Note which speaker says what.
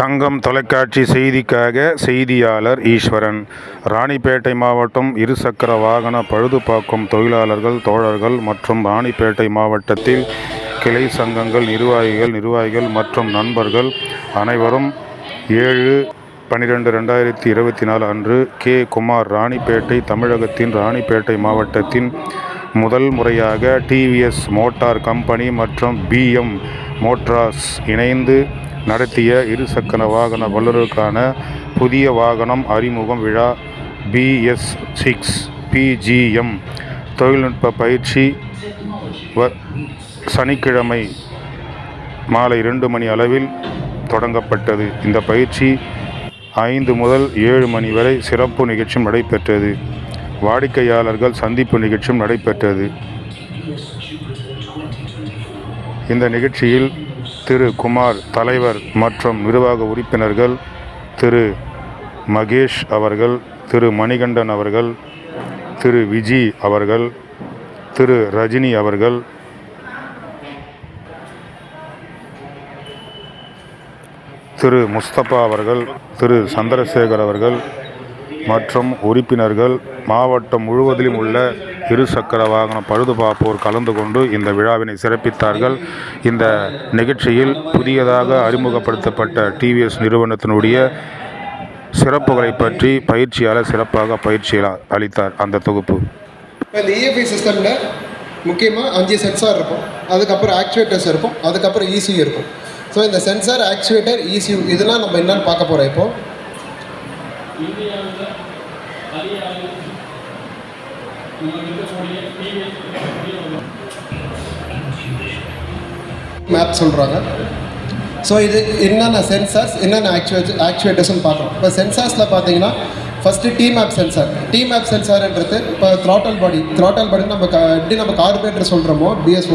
Speaker 1: தங்கம் தொலைக்காட்சி செய்திக்காக செய்தியாளர் ஈஸ்வரன். ராணிப்பேட்டை மாவட்டம் இருசக்கர வாகன பழுதுபாக்கும் தொழிலாளர்கள் தோழர்கள் மற்றும் ராணிப்பேட்டை மாவட்டத்தில் கிளை சங்கங்கள் நிர்வாகிகள் நிர்வாகிகள் மற்றும் நண்பர்கள் அனைவரும் ஏழு பன்னிரெண்டு ரெண்டாயிரத்தி இருபத்தி நாலு அன்று கே. குமார் ராணிப்பேட்டை தமிழகத்தின் ராணிப்பேட்டை மாவட்டத்தின் முதல் முறையாக டிவிஎஸ் மோட்டார் கம்பெனி மற்றும் பிஎம் மோட்டார்ஸ் இணைந்து நடத்திய இருசக்கர வாகன வல்லருக்கான புதிய வாகனம் அறிமுகம் விழா பிஎஸ் சிக்ஸ் பிஜிஎம் தொழில்நுட்ப பயிற்சி வ சனிக்கிழமை மாலை இரண்டு மணி அளவில் தொடங்கப்பட்டது. இந்த பயிற்சி ஐந்து முதல் ஏழு மணி வரை சிறப்பு நிகழ்ச்சி நடைபெற்றது. வாடிக்கையாளர்கள் சந்திப்பு நிகழ்ச்சியும் நடைபெற்றது. இந்த நிகழ்ச்சியில் திரு குமார் தலைவர் மற்றும் நிர்வாக உறுப்பினர்கள் திரு மகேஷ் அவர்கள் திரு மணிகண்டன் அவர்கள் திரு விஜி அவர்கள் திரு ரஜினி அவர்கள் திரு முஸ்தபா அவர்கள் திரு சந்திரசேகர் அவர்கள் மற்றும் உறுப்பினர்கள் மாவட்டம் முழுவதிலும் உள்ள இருசக்கர வாகன பழுதுபார்ப்போர் கலந்து கொண்டு இந்த விழாவினை சிறப்பித்தார்கள். இந்த நிகழ்ச்சியில் புதியதாக அறிமுகப்படுத்தப்பட்ட டிவிஎஸ் நிறுவனத்தினுடைய சிறப்புகளை பற்றி பயிற்சியாளர் சிறப்பாக பயிற்சி அளித்தார் அந்த தொகுப்பு.
Speaker 2: இந்த இஎஃப்ஐ சிஸ்டமில் முக்கியமாக அஞ்சு சென்சார் இருக்கும். அதுக்கப்புறம் ஆக்சுவேட்டர்ஸ் இருக்கும். அதுக்கப்புறம் ECU இருக்கும். ஸோ இந்த சென்சார் ஆக்சுவேட்டர் ECU இதெல்லாம் நம்ம என்னன்னு பார்க்க போகிறோம் இப்போ மேப் சொல்கிறாங்க ஸோ இது என்னென்ன சென்சார்ஸ் என்னென்ன ஆக்சுவேட் ஆக்சுவேட்டர்ஸ்னு பார்க்குறோம் இப்போ சென்சார்ஸில் பார்த்தீங்கன்னா first team map sensor team map சென்சார்ன்றது இப்போ த்ராட்டல் பாடி த்ராட்டல் பாடி நம்ம எப்படி நம்ம கார்பரேட்டர் சொல்கிறோமோ பிஎஸ்